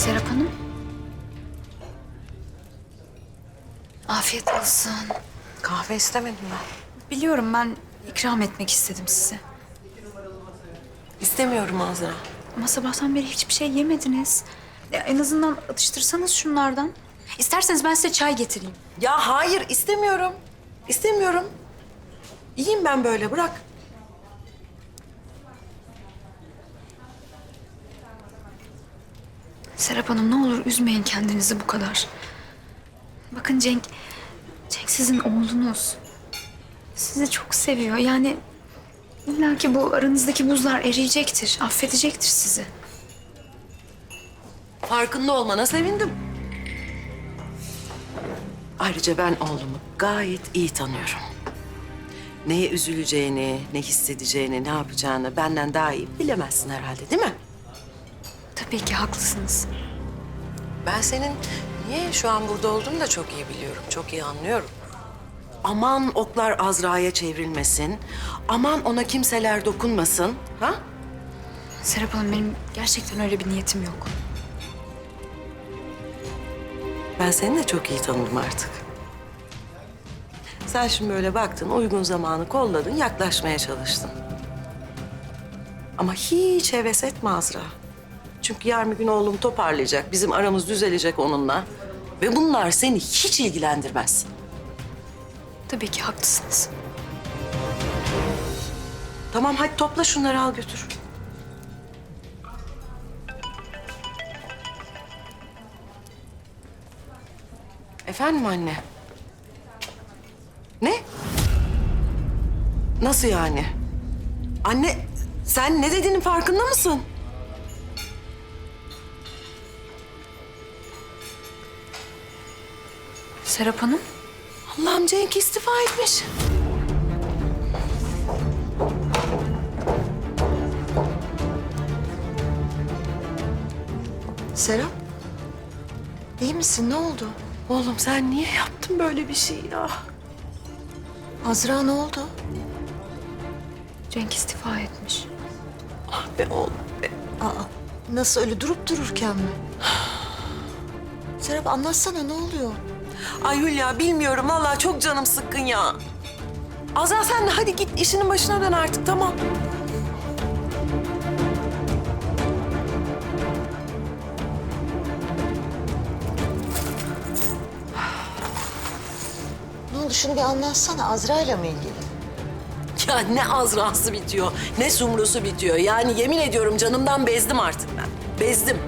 Serap Hanım. Afiyet olsun. Kahve istemedim ben. Biliyorum ben ikram etmek istedim size. İstemiyorum Azra. Ama sabahtan beri hiçbir şey yemediniz. Ya en azından atıştırsanız şunlardan. İsterseniz ben size çay getireyim. Ya hayır istemiyorum. İstemiyorum. İyiyim ben böyle bırak. Serap Hanım ne olur üzmeyin kendinizi bu kadar. Bakın Cenk, Cenk sizin oğlunuz. Sizi çok seviyor. Yani illa ki bu aranızdaki buzlar eriyecektir, affedecektir sizi. Farkında olmana sevindim. Ayrıca ben oğlumu gayet iyi tanıyorum. Neye üzüleceğini, ne hissedeceğini, ne yapacağını benden daha iyi bilemezsin herhalde değil mi? Tabii ki haklısınız. Ben senin niye şu an burada olduğunu da çok iyi biliyorum, çok iyi anlıyorum. Aman oklar Azra'ya çevrilmesin, aman ona kimseler dokunmasın, ha? Serap Hanım benim gerçekten öyle bir niyetim yok. Ben seni de çok iyi tanıdım artık. Sen şimdi böyle baktın, uygun zamanı kolladın, yaklaşmaya çalıştın. Ama hiç heves etme Azra. Çünkü yarın bir gün oğlum toparlayacak, bizim aramız düzelecek onunla. Ve bunlar seni hiç ilgilendirmez. Tabii ki haklısınız. Tamam hadi topla şunları al götür. Efendim anne? Ne? Nasıl yani? Anne sen ne dediğinin farkında mısın? Serap Hanım, Allah'ım Cenk istifa etmiş. Serap, iyi misin? Ne oldu? Oğlum sen niye yaptın böyle bir şey ya? Azra ne oldu? Cenk istifa etmiş. Ah be oğlum be. Aa, nasıl öyle durup dururken mi? Serap anlatsana ne oluyor? Ay Hülya bilmiyorum vallahi çok canım sıkkın ya. Azra sen de hadi git işinin başına dön artık tamam. Ne oldu şunu bir anlatsana Azra ile mi ilgili? Ya ne Azra'sı bitiyor ne Sumru'su bitiyor. Yani yemin ediyorum canımdan bezdim artık ben. Bezdim.